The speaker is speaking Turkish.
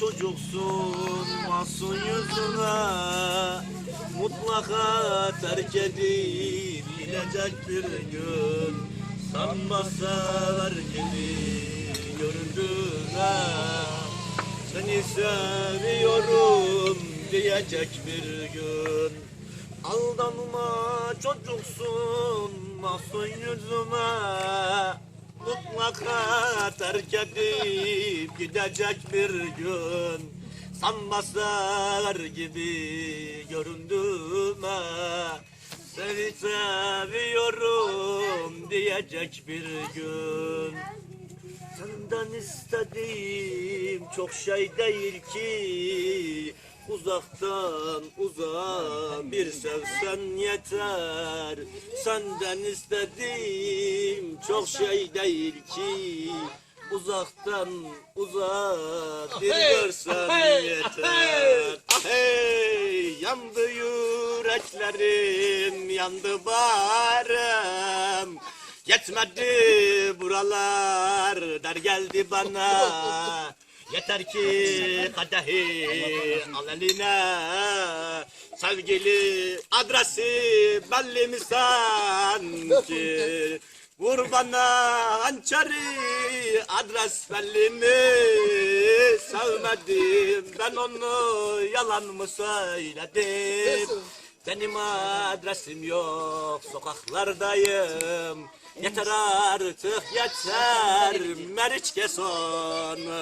çocuksun masum yüzüne. Mutlaka terk edip gidecek bir gün. Sanmasalar gibi göründüğüne. Seni seviyorum diyecek bir gün. Aldanma çocuksun masum yüzüme Mutlaka terk edip gidecek bir gün. Sanmazlar gibi göründüğüme. Seni seviyorum diyecek bir gün. Senden istediğim çok şey değil ki Uzaktan uzağa bir sevsen yeter. Senden istediğim çok şey değil ki. Uzaktan uzağa bir görsen yeter. Ah hey yandı yüreklerim yandı bağrım Yetmedi buralar der geldi bana Yeter ki kadehi al eline. Sevgili adresi belli mi sanki? Vur bana hançeri adres belli mi? Sevmedim ben onu yalan mı söyledim benim adresim yok sokaklardayım. Yeter artık yeter. Meriç kes onu